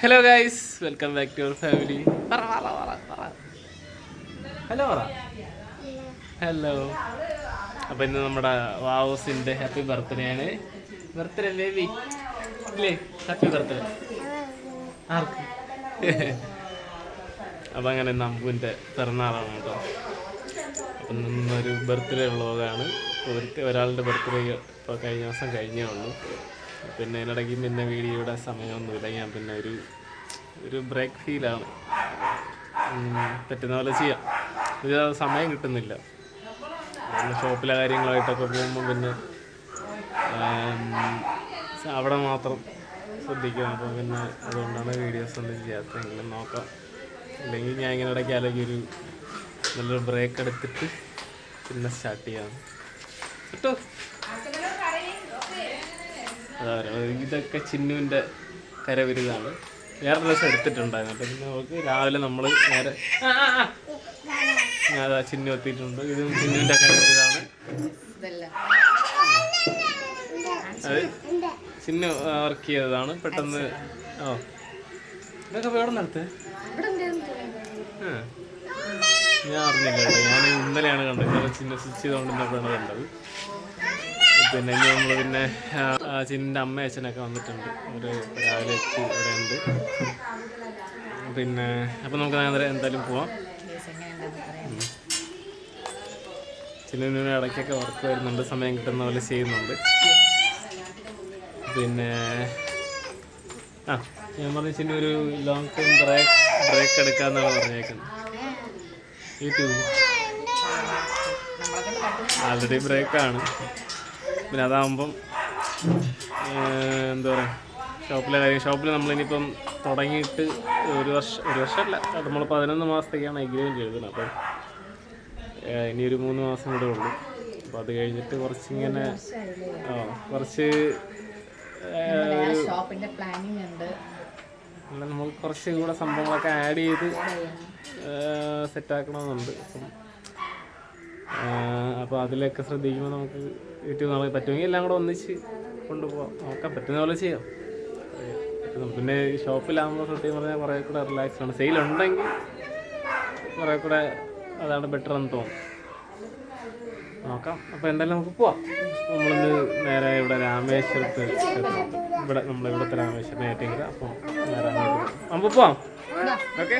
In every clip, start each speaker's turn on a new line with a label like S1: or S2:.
S1: Hello guys welcome back to your family hello hello അപ്പം ഇന്ന് നമ്മുടെ വാവോസിന്റെ ഹാപ്പി ബർത്ത്ഡേ ആണ്. ബർത്ത്ഡേ ബേബി അല്ലേ ഹാപ്പി ബർത്ത്ഡേ ആർക്ക്? അപ്പം അങ്ങനെ നമ്പുവിന്റെ പിറന്നാളാണ് കേട്ടോ. അപ്പം നിന്നൊരു ബർത്ത്ഡേ വ്ളോഗാണ് ഒരാളുടെ ബർത്ത്ഡേ ഇപ്പോൾ കഴിഞ്ഞ ദിവസം കഴിഞ്ഞേ ഉള്ളൂ. പിന്നെ ഇതിനിടയ്ക്ക് പിന്നെ വീഡിയോയുടെ സമയമൊന്നുമില്ല. ഞാൻ പിന്നെ ഒരു ഒരു ബ്രേക്ക് ഫീലാണ് പറ്റുന്ന പോലെ ചെയ്യാം. ഇത് സമയം കിട്ടുന്നില്ല. പിന്നെ ഷോപ്പിലെ കാര്യങ്ങളായിട്ടൊക്കെ പോകുമ്പോൾ പിന്നെ അവിടെ മാത്രം ശ്രദ്ധിക്കണം. അപ്പോൾ പിന്നെ അതുകൊണ്ടാണ് വീഡിയോസ് ഒന്നും ചെയ്യാത്തെങ്കിലും നോക്കാം. അല്ലെങ്കിൽ ഞാൻ ഇങ്ങനെ ഇടയ്ക്ക് അല്ലെങ്കിൽ ഒരു നല്ലൊരു ബ്രേക്ക് എടുത്തിട്ട് പിന്നെ സ്റ്റാർട്ട് ചെയ്യാം. കേട്ടോ. ഇതൊക്കെ ചിന്നുവിന്റെ കരവിരുതാണ്. വേറെ ഡ്രസ്സ് എടുത്തിട്ടുണ്ടായിരുന്നു. അപ്പം പിന്നെ നമുക്ക് രാവിലെ നമ്മൾ നേരെ. ഞാൻ ചിന്നു എത്തിയിട്ടുണ്ട്. ഇത് ചിന്നുവിന്റെ കരവിരുതാണ്. അത് ചിന്നു വർക്ക് ചെയ്തതാണ്. പെട്ടെന്ന് ഓ. ഇതൊക്കെ വേറെ നടത്തേ. ഞാൻ അറിഞ്ഞില്ല ഞാൻ ഇന്നലെയാണ് കണ്ടത്. ചിന്ന സ്വിച്ച് ചെയ്തുകൊണ്ടിരുന്നപ്പോഴാണ് കണ്ടത്. പിന്നെ നമ്മൾ പിന്നെ ചിന്നിന്റെ അമ്മ അച്ഛനൊക്കെ വന്നിട്ടുണ്ട്. ഒരു രാവിലെ എത്തി ഇവിടെ ഉണ്ട്. പിന്നെ അപ്പം നമുക്ക് നേരെ എന്തായാലും പോവാം. ചിന്നിന് ഇടയ്ക്കൊക്കെ വർക്ക് വരുന്നുണ്ട് സമയം കിട്ടുന്ന പോലെ ചെയ്യുന്നുണ്ട്. പിന്നെ ആ ഞാൻ പറഞ്ഞ ചിന്ന ഒരു ലോങ് ടൈം ബ്രേക്ക് ബ്രേക്ക് എടുക്കാന്നാണ് പറഞ്ഞേക്കുന്നത്. യൂട്യൂബ് ആൾറെഡി ബ്രേക്കാണ് പിന്നെ അതാകുമ്പം എന്താ പറയുക ഷോപ്പിലെ കാര്യം ഷോപ്പിൽ നമ്മളിനിയിപ്പം തുടങ്ങിയിട്ട് ഒരു വർഷം ഒരു വർഷമല്ല നമ്മൾ പതിനൊന്ന് മാസത്തേക്കാണ് എഗ്രിമെന്റ് എഴുതുന്നത് അപ്പം ഇനി ഒരു മൂന്ന് മാസം കൂടെ ഉള്ളൂ. അപ്പോൾ അത് കഴിഞ്ഞിട്ട് കുറച്ചിങ്ങനെ ആ കുറച്ച് ഏഹ്,
S2: ഷോപ്പിന്റെ പ്ലാനിങ് ഉണ്ട്.
S1: അല്ല നമുക്ക് കുറച്ച് കൂടെ സംഭവങ്ങളൊക്കെ ആഡ് ചെയ്ത് സെറ്റാക്കണമെന്നുണ്ട് അപ്പം അപ്പോൾ അതിലൊക്കെ ശ്രദ്ധിക്കുമ്പോൾ നമുക്ക് യൂട്യൂബ് നാളെ പറ്റുമെങ്കിൽ എല്ലാം കൂടെ ഒന്നിച്ച് കൊണ്ടുപോകാം നോക്കാൻ പറ്റുന്ന പോലെ ചെയ്യാം. പിന്നെ ഷോപ്പിലാകുമ്പോൾ സത്യം പറഞ്ഞാൽ കുറേ കൂടെ റിലാക്സ് ആണ്. സെയിൽ ഉണ്ടെങ്കിൽ കുറേ കൂടെ അതാണ് ബെറ്റർ എന്ന് തോന്നും. നോക്കാം. അപ്പോൾ എന്തായാലും നമുക്ക് പോവാം. നമ്മളിന്ന് നേരെ ഇവിടെ രാമേശ്വരത്ത് ഇവിടെ നമ്മുടെ ഇവിടുത്തെ രാമേശ്വരം ഏറ്റിങ്ങര അപ്പോൾ നേരെ നമുക്ക് പോവാം. ഓക്കെ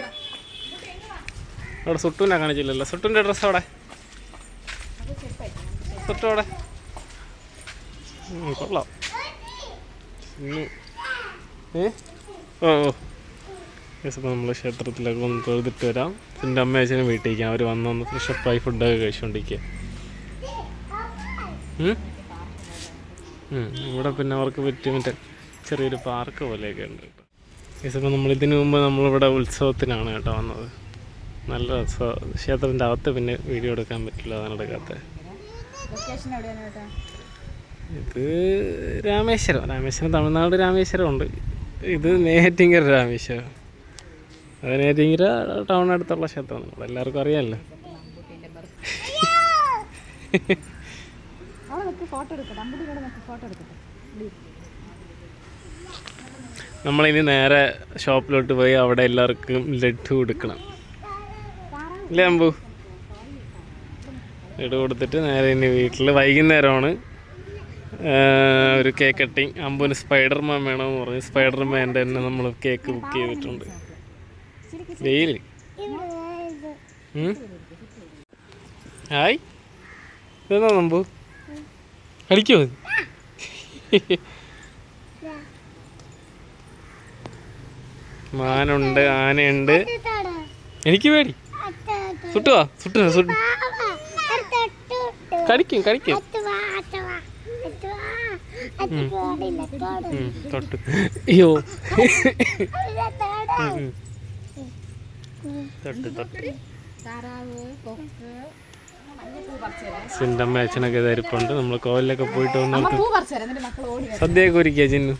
S1: അവിടെ സുട്ടുവിനെ കാണിച്ചില്ലല്ലോ. സുട്ടുവിന്റെ ഡ്രസ്സ് അവിടെ. ഉം, കൊള്ളാം. ഏ? ഓ ഓ. യെസ് അപ്പോൾ നമ്മൾ ക്ഷേത്രത്തിലൊക്കെ ഒന്ന് തൊഴുതിട്ട് വരാം. എന്റെ അമ്മ അച്ഛനും വീട്ടിലേക്കാം അവർ വന്ന് വന്ന് ഫ്രഷപ്പായി ഫുഡൊക്കെ കഴിച്ചുകൊണ്ടിരിക്കുക ഇവിടെ പിന്നെ അവർക്ക് പറ്റിയ മറ്റേ ചെറിയൊരു പാർക്ക് പോലെയൊക്കെ ഉണ്ട് കേട്ടോ. യെസ് അപ്പോൾ നമ്മൾ ഇതിനു മുമ്പ് നമ്മളിവിടെ ഉത്സവത്തിനാണ് കേട്ടോ വന്നത്. നല്ല ഉത്സവം ക്ഷേത്രത്തിന്റെ അകത്ത് പിന്നെ വീഡിയോ എടുക്കാൻ പറ്റില്ല അതാണ് എടുക്കാത്തത്. ഇത് രാമേശ്വരം. രാമേശ്വരം തമിഴ്നാട് രാമേശ്വരം ഉണ്ട് ഇത് നെയ്യാറ്റിങ്കര രാമേശ്വരം. അത് നേറ്റിങ്കര ടൗൺ അടുത്തുള്ള ക്ഷേത്രമാണ്. നമ്മൾ എല്ലാവർക്കും അറിയാമല്ലോ നമ്മളിനി നേരെ ഷോപ്പിലോട്ട് പോയി അവിടെ എല്ലാവർക്കും ലഡ്ഡു കൊടുക്കണം. ഇല്ലേ അമ്പു? ലഡ്ഡു കൊടുത്തിട്ട് നേരെ ഇനി വീട്ടിൽ വൈകുന്നേരമാണ്. ഒരു കേക്ക് കട്ടിങ് അമ്പുന് സ്പൈഡർമാൻ വേണമെന്ന് പറഞ്ഞ്. സ്പൈഡർമാന്റെ തന്നെ നമ്മൾ കേക്ക് ബുക്ക് ചെയ്തിട്ടുണ്ട്. വെയിൽ. ഹായ് ഇതെന്നാ നമ്പു? കളിക്കോ മാനുണ്ട് ആനയുണ്ട്. എനിക്ക് പേടി. സുട്ടുവാ? സുട്ടു. സുട്ടു കടിക്കും കടിക്കും തൊട്ട്. അയ്യോ. തൊട്ട് തൊട്ട്. സിന്റെ അച്ഛനൊക്കെ തരിപ്പുണ്ട് നമ്മൾ കോവിലൊക്കെ പോയിട്ട്
S2: വരും.
S1: സദ്യയൊക്കെ ഒരുക്കിയ ചിന്നു?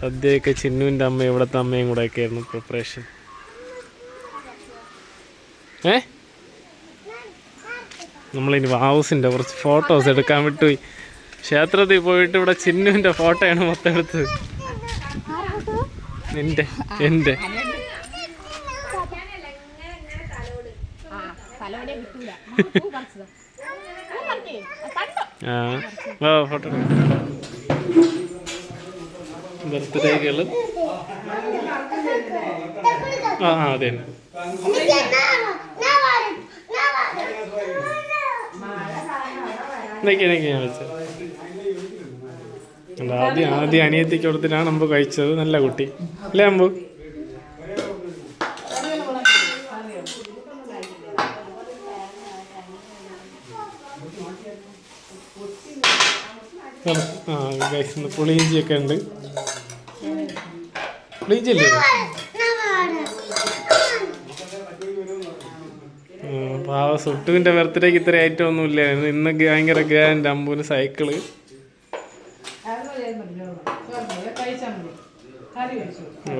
S1: സദ്യയൊക്കെ ചിന്നുവിന്റെ അമ്മ ഇവിടുത്തെ അമ്മയും കൂടെ ഒക്കെ ആയിരുന്നു പ്രിപ്പറേഷൻ ഏ? നമ്മളിനി ഹൗസിന്റെ കുറച്ച് ഫോട്ടോസ് എടുക്കാൻ വിട്ടു ക്ഷേത്രത്തിൽ പോയിട്ട് ഇവിടെ ചിന്നുവിന്റെ ഫോട്ടോയാണ് മൊത്തം എടുത്തത്. നിന്റെ എന്റെ
S2: ആ
S1: ഫോട്ടോ ബർത്ത്ഡേകൾ ആ, അതെ അല്ല, ആദ്യം ആദ്യം അനിയത്തിക്ക് കൊടുത്തിട്ടാണ് അമ്പു കഴിച്ചത്. നല്ല കുട്ടി. അല്ലേ അമ്പു? ആ പുളിയിഞ്ചിയൊക്കെ ഉണ്ട്. പുളിയിഞ്ചി അല്ലേ ഇത്? ഉം, പാവ സുട്ടുവിന്റെ ബർത്ത്ഡേക്ക് ഇത്ര ഐറ്റം ഒന്നും ഇല്ലായിരുന്നു ഇന്ന് ഭയങ്കര ഗ്രാൻഡ് അമ്പൂന് സൈക്കിൾ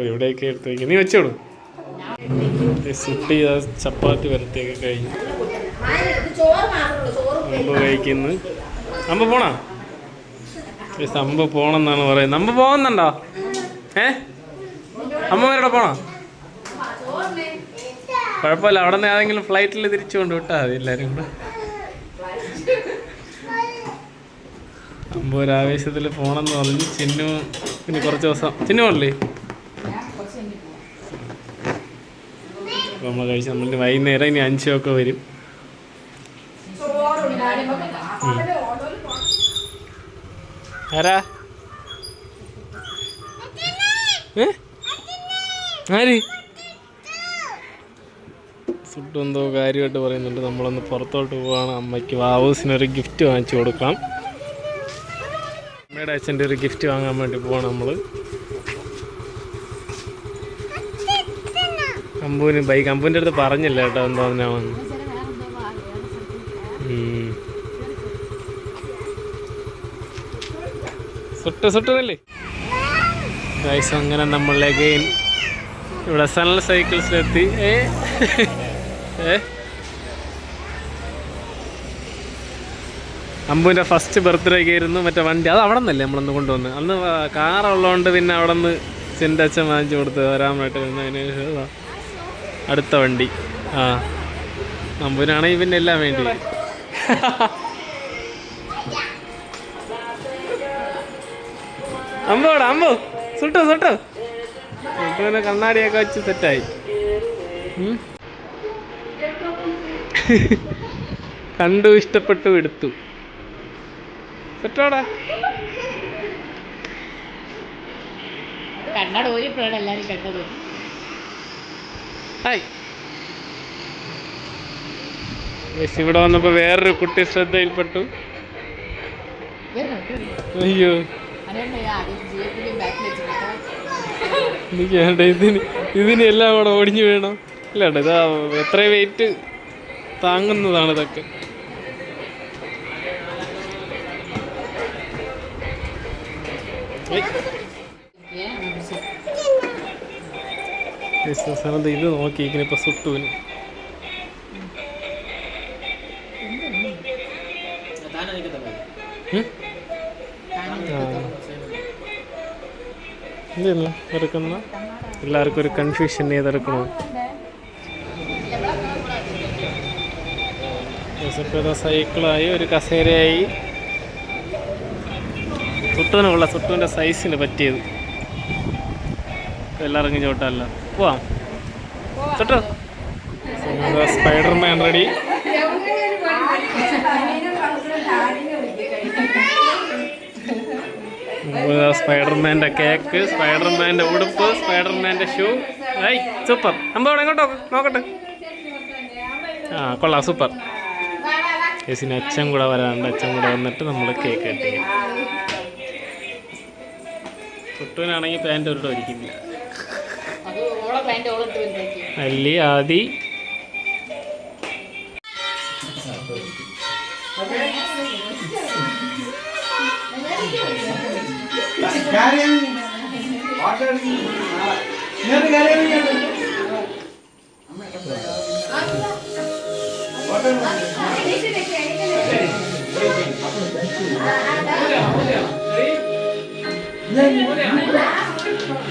S1: ഇവിടെയൊക്കെ എടുത്ത് നീ വെച്ചോളൂ. സുട്ടി ചപ്പാത്തി വരത്തിയൊക്കെ കഴിഞ്ഞു. അമ്പ കഴിക്കുന്നു. അമ്പ പോണാ? അമ്പ പോണെന്നാണ് പറയുന്നത്. അമ്പ പോകുന്നുണ്ടോ ഏ? അമ്മമാരോടെ പോണോ? കുഴപ്പമില്ല. അവിടെ നിന്ന് ഏതെങ്കിലും ഫ്ലൈറ്റിൽ തിരിച്ചു കൊണ്ട് വിട്ടാൽ മതി എല്ലാവരും കൂടെ. അമ്പ ആവേശത്തിൽ പോണെന്ന് പറഞ്ഞു ചിന്നു പിന്നെ കുറച്ച് ദിവസം ചിന്നു പോണല്ലേ? അപ്പോൾ നമ്മൾ കഴിച്ച് നമ്മൾ വൈകുന്നേരം ഇനി അഞ്ചൊക്കെ വരും. ആരാ? ഏ? ആര്? ഫുഡ് എന്തോ കാര്യമായിട്ട് പറയുന്നുണ്ട്. നമ്മളൊന്ന് പുറത്തോട്ട് പോവാണ്. അമ്മയ്ക്ക് വാവൂസിനൊരു ഗിഫ്റ്റ് വാങ്ങിച്ചു കൊടുക്കാം. അമ്മയുടെ അച്ഛന്റെ ഒരു ഗിഫ്റ്റ് വാങ്ങാൻ വേണ്ടി പോവാണ് നമ്മൾ അമ്പൂന് ബൈക്ക് അമ്പൂന്റെ അടുത്ത് പറഞ്ഞില്ല കേട്ടോ എന്തോന്നാണെന്ന് വന്ന്. സുട്ട് സുട്ടുന്നില്ലേ ഗൈസ് അങ്ങനെ നമ്മൾ അഗെയിൻ ഇവിടെ സണൽ സൈക്കിൾസിലെത്തി ഏ? അമ്പുവിന്റെ ഫസ്റ്റ് ബർത്ത്ഡേക്ക് ആയിരുന്നു മറ്റേ വണ്ടി. അത് അവിടെ നിന്നല്ലേ നമ്മളന്ന് കൊണ്ടുവന്ന്. അന്ന് കാറുള്ളതുകൊണ്ട് പിന്നെ അവിടെ നിന്ന് ചിന്റെ അച്ഛൻ വാങ്ങിച്ചു കൊടുത്ത് വരാനായിട്ട് അതിന് അടുത്ത വണ്ടി. ആ. അമ്പുവിനാണെങ്കിൽ പിന്നെ എല്ലാം വേണ്ടി അമ്പോട അമ്പു സുട്ടോ സുട്ടോ. സുട്ടുവിനെ കണ്ണാടിയൊക്കെ വെച്ച് സെറ്റായി. കണ്ടു ഇഷ്ടപ്പെട്ടു എടുത്തു. സെറ്റോടാ.
S2: കണ്ണട കണ്ടത്
S1: ഹായ്. ഇവിടെ വന്നപ്പോൾ വേറൊരു കുട്ടി ശ്രദ്ധയിൽപ്പെട്ടു. അയ്യോ. ഇതിന് ഇതിനെല്ലാം കൂടെ ഒടിഞ്ഞു വേണം? ഇല്ലാണ്ട് ഇതാ എത്ര വെയിറ്റ് താങ്ങുന്നതാണ് ഇതൊക്കെ. ഇത് നോക്കി ഇത് നോക്കിയിരിക്കുന്നു ഇപ്പൊ സുട്ടുവിന്. എടുക്കുന്ന? എല്ലാവർക്കും ഒരു കൺഫ്യൂഷൻ ഏതെടുക്കണോ ഇപ്പോൾ സൈക്കിളായി ഒരു കസേരയായി. സുട്ടുവിനുള്ള സുട്ടുവിന്റെ സൈസിന് പറ്റിയത്. എല്ലാവർക്കും ചോട്ടല്ല പോവാം. തൊട്ടോ സ്പൈഡർമാൻ റെഡി. സ്പൈഡർമാന്റെ കേക്ക് സ്പൈഡർമാന്റെ ഉടുപ്പ് സ്പൈഡർമാന്റെ ഷൂ. ഐ സൂപ്പർ. അമ്പോടെ എങ്ങോട്ടോ നോക്കട്ടെ. ആ കൊള്ളാം സൂപ്പർ. ചേച്ചിന് അച്ഛൻ കൂടെ വരാനുണ്ട്. അച്ഛൻ കൂടെ വന്നിട്ട് നമ്മൾ കേക്ക് കട്ടിങ് കുട്ടുവിനാണെങ്കിൽ
S2: പാന്റ് ഒരിടം ഇരിക്കുന്നില്ല
S1: അല്ലി ആദി.
S3: ഞാൻ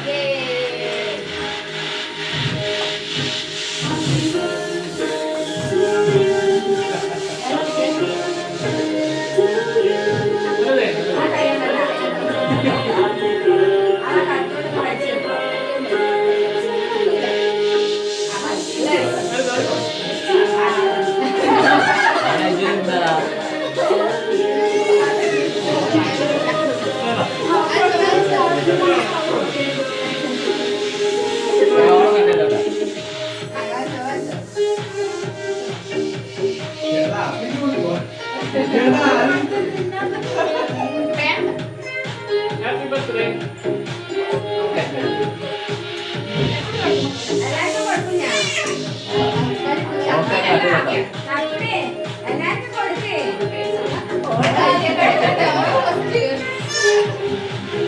S3: Yeah.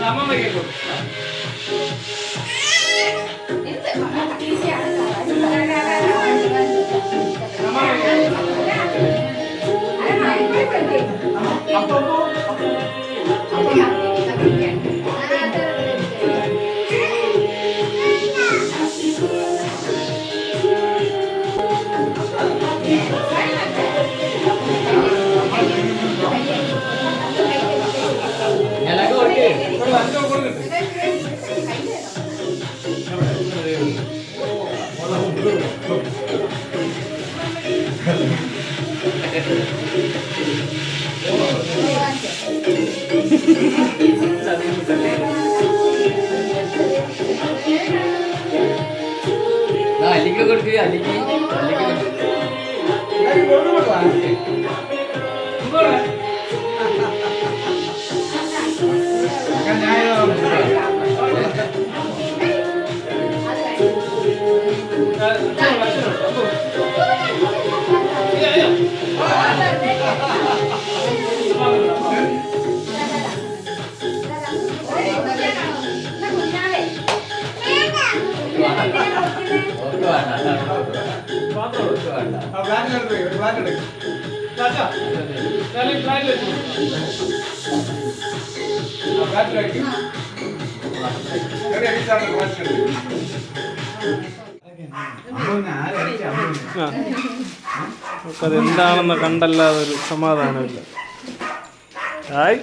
S3: சமமாக இருக்கும் ഓർക്ക്
S1: അതെന്താണെന്ന് കണ്ടല്ലാതെ ഒരു സമാധാനമില്ല. ഹായ്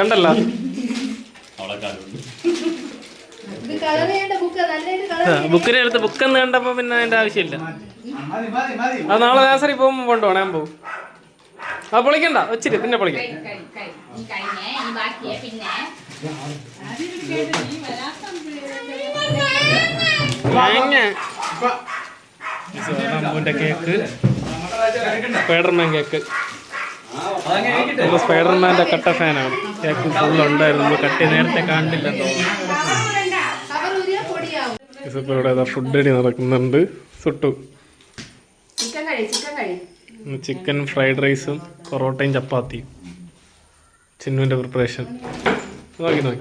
S1: കണ്ടല്ല. ബുക്കിനെ എടുത്ത് ബുക്കെന്ന് കണ്ടപ്പോ പിന്നെ അതിന്റെ ആവശ്യമില്ല. അത് നാളെ ദാസറി പോകുമ്പോ കൊണ്ടുപോകണേ പോകും. ആ പൊളിക്കണ്ട. ഒച്ചിരി പിന്നെ പൊളിക്കാം. അമ്പൂന്റെ കേക്ക്. Spiderman cake. നമ്മൾ സ്പൈഡർമാന്റെ കട്ട ഫാനാണ്. കേക്ക് ഫുൾ ഉണ്ടായിരുന്നു നമ്മൾ കട്ടി നേരത്തെ ഇപ്പോൾ ഇവിടെ ഫുഡ് അടി നടക്കുന്നുണ്ട്. സുട്ടു.
S2: ചിക്കൻ കഴി ചിക്കൻ കഴി.
S1: ചിക്കൻ ഫ്രൈഡ് റൈസും പൊറോട്ടയും ചപ്പാത്തിയും. ചിന്നുവിന്റെ പ്രിപ്പറേഷൻ നോക്കി നോക്കി.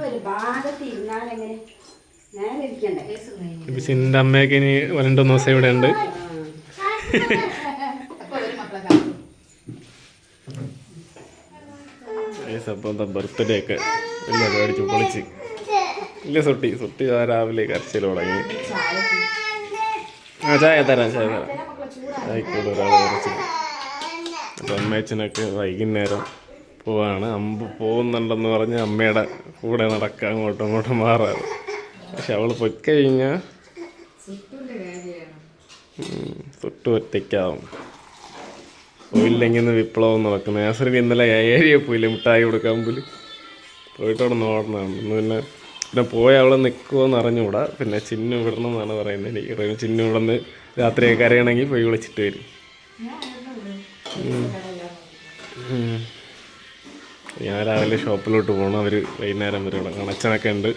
S1: ചിന്നിന്റെ അമ്മയൊക്കെ ഇനി രണ്ടു ദിവസം ഇവിടെ ഉണ്ട്
S2: അപ്പൊ
S1: എന്താ ബർത്ത്ഡേ ഒക്കെ? മേടിച്ചു മേടിച്ച് പൊളിച്ച്. ഇല്ല സുട്ടി. സുട്ടി ആ രാവിലെ കരച്ചിൽ തുടങ്ങി. ആ ചായ തരാം ചായ തരാം. ചായക്കൂടെ ഒരാൾ കരച്ചിൽ അപ്പം അമ്മയച്ചനൊക്കെ വൈകുന്നേരം പോവാണ്. അമ്പ് പോകുന്നുണ്ടെന്ന് പറഞ്ഞ് അമ്മയുടെ കൂടെ നടക്കുക അങ്ങോട്ടും ഇങ്ങോട്ടും മാറാറ്. പക്ഷെ അവൾ പൊയ്ക്കഴിഞ്ഞാൽ തൊട്ട് ഒറ്റയ്ക്കാവും. പോയില്ലെങ്കിൽ വിപ്ലവം നടക്കുന്നത് നാസറിൽ ഇന്നലെ ഏരിയ പോയില്ല? മിഠായി കൊടുക്കാൻ പോലും. പോയിട്ട് അവിടെ നോടണം ഇന്ന് പിന്നെ പിന്നെ പോയ അവളെ നിൽക്കുമെന്ന് അറിഞ്ഞുകൂടാ. പിന്നെ ചിന്നു വിടണം എന്നാണ് പറയുന്നത്? എനിക്ക് ചിന്നു ഇവിടെ നിന്ന് രാത്രിയൊക്കെ അറിയണമെങ്കിൽ പോയി വിളിച്ചിട്ട് വരും. ഞാൻ രാവിലെ ഷോപ്പിലോട്ട് പോകണം അവർ വൈകുന്നേരം വരെ. ഇവിടെ കണക്ഷനൊക്കെ ഉണ്ട്.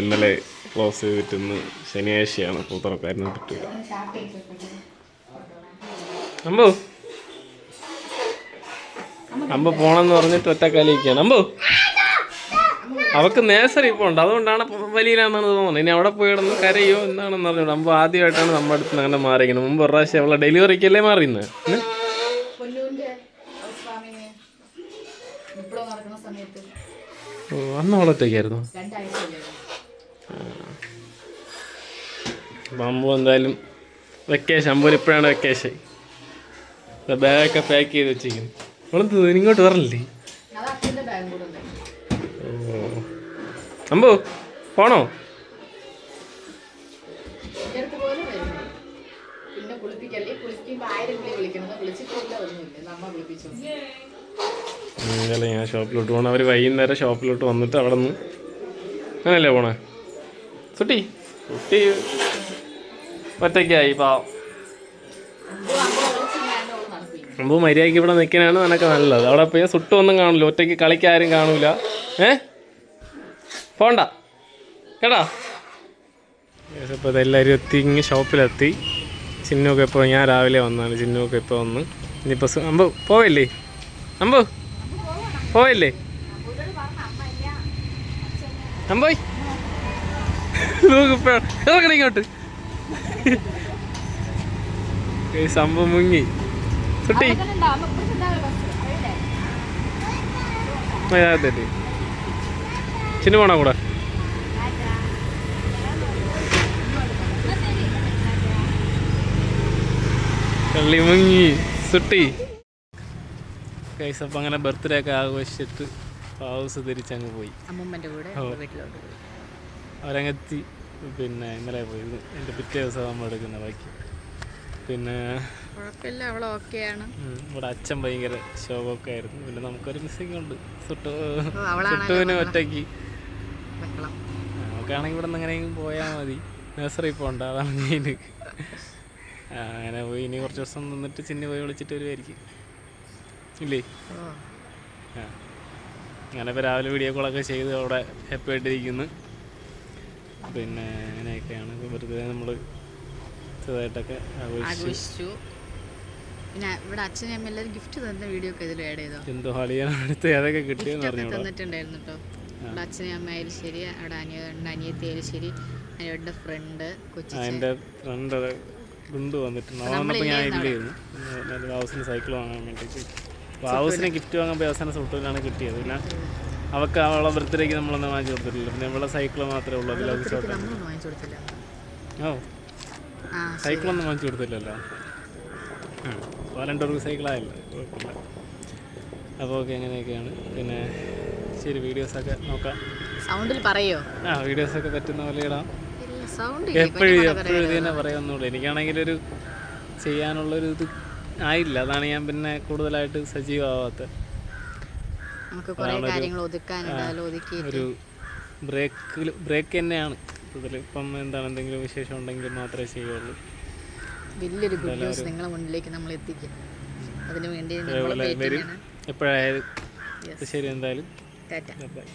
S1: ഇന്നലെ ക്ലോസ് ചെയ്തിട്ട് ഇന്ന് ശനിയാഴ്ചയാണ്. അപ്പോൾ തുറക്കാരനെ പറ്റില്ല അമ്പു. അമ്പ പോണെന്ന് പറഞ്ഞിട്ട് ഒറ്റക്കാലിരിക്കുകയാണ് അമ്പു. അവക്ക് നേഴ്സറി പോകണ്ട അതുകൊണ്ടാണ് വലിയിലാന്നാണ് തോന്നുന്നത്. ഇനി അവിടെ പോയി കിടന്ന് കരയോ? എന്താണെന്ന് അറിഞ്ഞോളൂ അമ്പു ആദ്യമായിട്ടാണ് നമ്മുടെ അടുത്ത് അങ്ങനെ മാറിയിരിക്കുന്നത്. മുമ്പ് ഒരു പ്രാവശ്യം അവളെ ഡെലിവറിക്കല്ലേ മാറിയുന്നത് ഓ അന്ന് അവളെ ബാമ്പു എന്തായാലും വെക്കേഷൻ അമ്പൂർ ഇപ്പോഴാണ് വെക്കേഷൻ. ബാഗൊക്കെ പാക്ക് ചെയ്ത് വെച്ചിരിക്കുന്നു. അവളെന്ത് ഇങ്ങോട്ട് വരണില്ലേ?
S2: അത് ബാഗ് കൂടെ ഉണ്ട്
S1: അമ്പു പോണോ?
S2: പിന്നെ കുളിപ്പിക്കല്ലേ? കുളിക്കുമ്പോൾ ആയിരം വിളി വിളിക്കണം വിളിച്ചിട്ടില്ല ഒന്നുമില്ല നമ്മ വിളിപ്പിച്ചു
S1: ഇന്നലെ ഞാൻ ഷോപ്പിലോട്ട് പോകണം അവർ വൈകുന്നേരം ഷോപ്പിലോട്ട് വന്നിട്ട് അവിടെ നിന്ന് അങ്ങനല്ലേ പോണേ? സുട്ടി സുട്ടി. ഒറ്റയ്ക്കായി പാ അമ്പു മര്യാദയ്ക്ക് ഇവിടെ നിൽക്കാനാണ് നിനക്ക് നല്ലത്. അവിടെ പോയി സുട്ട് ഒന്നും കാണില്ല. ഒറ്റയ്ക്ക് കളിക്കാരും കാണൂല ഏ? പോണ്ട. കേടാ? ഇപ്പോൾ ഇതെല്ലാവരും എത്തി. ഇങ്ങനെ ഷോപ്പിലെത്തി. ചിന്നൊക്കെ ഇപ്പോൾ ഞാൻ രാവിലെ വന്നാണ് ചിന്നൊക്കെ ഇപ്പോൾ വന്ന്. ഇനിയിപ്പോൾ അമ്പു പോവല്ലേ? അമ്പു. പോവല്ലേ പോയി. ഇറങ്ങണ ഇങ്ങോട്ട്. സംഭവം മുങ്ങി. സുട്ടി ചിന്നു പോണോ കൂടെ? കള്ളി മുങ്ങി. സുട്ടി. കൈസ് അപ്പം അങ്ങനെ ബർത്ത്ഡേ ഒക്കെ ആഘോഷിച്ചിട്ട് ഹൗസ് തിരിച്ചങ്ങ് പോയി.
S2: അമ്മൂമ്മന്റെ കൂടെ. വീട്ടിലോട്ട് പോയി.
S1: അവരങ്ങെത്തി പിന്നെ ഇന്നലെ പോയി എന്റെ പിറ്റേ ദിവസം നമ്മൾ എടുക്കുന്ന ബാക്കി പിന്നെ
S2: കുഴപ്പമില്ല അവൾ ഓക്കെയാണ്
S1: ഇവിടെ അച്ഛൻ ഭയങ്കര ശോകമൊക്കെ ആയിരുന്നു. പിന്നെ നമുക്കൊരു മിസ്സിങ് ഉണ്ട്. സുട്ടു സുട്ടുവിന് ഒറ്റയ്ക്ക്. നമുക്കാണെങ്കിൽ ഇവിടെ നിന്ന് എങ്ങനെയെങ്കിലും പോയാൽ മതി. നഴ്സറി പോകണ്ട അതാണ് മെയിൻ അങ്ങനെ പോയി. ഇനി കുറച്ച് ദിവസം നിന്നിട്ട് ചിന്നി പോയി വിളിച്ചിട്ട് വരുമായിരിക്കും ഇല്ലേ? ഇപ്പോൾ രാവിലെ വീഡിയോ കോളൊക്കെ ചെയ്ത് അവിടെ ഹാപ്പി ആയിട്ടിരിക്കുന്നു. പിന്നെ അങ്ങനെയൊക്കെയാണ്. വെറുതെ നമ്മൾ ചെറുതായിട്ടൊക്കെ ആഘോഷിച്ചു.
S2: പിന്നെ ഇവിടെ അച്ഛനും അമ്മ എല്ലാവരും ഗിഫ്റ്റ് തന്ന വീഡിയോ ഒക്കെ ഇതിൽ ആഡ് ചെയ്തോ?
S1: എന്തോ ഹളിയാണ് അടുത്ത് ഏതൊക്കെ കിട്ടിയെന്ന് പറഞ്ഞു
S2: തന്നിട്ടുണ്ടായിരുന്നു കേട്ടോ ഇവിടെ അച്ഛനും അമ്മയായാലും ശരി അവിടെ അനിയ അനിയത്തി ആയാലും ശരി അനിയുടെ ഫ്രണ്ട് കൊച്ചി
S1: എന്റെ ഫ്രണ്ട് കൊണ്ട് വന്നിട്ടുണ്ട്. അവൻ വന്നപ്പോൾ ഞാൻ ഇല്ലായിരുന്നു സൈക്കിൾ വാങ്ങാൻ വേണ്ടിയിട്ട്. ഹൗസിന് ഗിഫ്റ്റ് വാങ്ങാൻ പോയി അവസാന സുഹൃത്തുക്കളാണ് കിട്ടിയത്. പിന്നെ അവൾക്ക് അവളെ ബർത്ത്ഡേക്ക് നമ്മളൊന്നും വാങ്ങിച്ചു കൊടുത്തിട്ടില്ല. പിന്നെ നമ്മളെ സൈക്കിൾ മാത്രമേ ഉള്ളൂ. അതിൽ ഓ. സൈക്കിളൊന്നും വാങ്ങിച്ചു കൊടുത്തില്ലല്ലോ? അപ്പോൾ രണ്ടുപേർക്ക് സൈക്കിളായല്ലോ കുഴപ്പമില്ല. അപ്പോൾ ഓക്കെ അങ്ങനെയൊക്കെയാണ്. പിന്നെ ശരി വീഡിയോസൊക്കെ നോക്കാം.
S2: സൗണ്ടിൽ പറയോ?
S1: ആ വീഡിയോസൊക്കെ പറ്റുന്ന പോലെ ഇടാം. എപ്പോഴും എപ്പോഴും ഇത് തന്നെ പറയാമെന്നുള്ളൂ എനിക്കാണെങ്കിൽ ഒരു ചെയ്യാനുള്ളൊരു ഇത് ആയില്ല. അതാണ് ഞാൻ പിന്നെ കൂടുതലായിട്ട് സജീവമാവാത്ത.
S2: നമുക്ക് കുറെ കാര്യങ്ങൾ ഒതുക്കാനുണ്ട് അതിൽ ഒതുക്കി
S1: ഒരു ബ്രേക്കിൽ ബ്രേക്ക് തന്നെയാണ് ഇതിൽ ഇപ്പം എന്താണ് എന്തെങ്കിലും വിശേഷം ഉണ്ടെങ്കിൽ മാത്രമേ ചെയ്യുള്ളൂ.
S2: വലിയൊരു ഗുഡ് ന്യൂസ് നിങ്ങളെ മുന്നിലേക്ക് നമ്മൾ എത്തിക്കും. അതിനു വേണ്ടി
S1: എപ്പോഴായാലും ശരി എന്തായാലും. ബൈ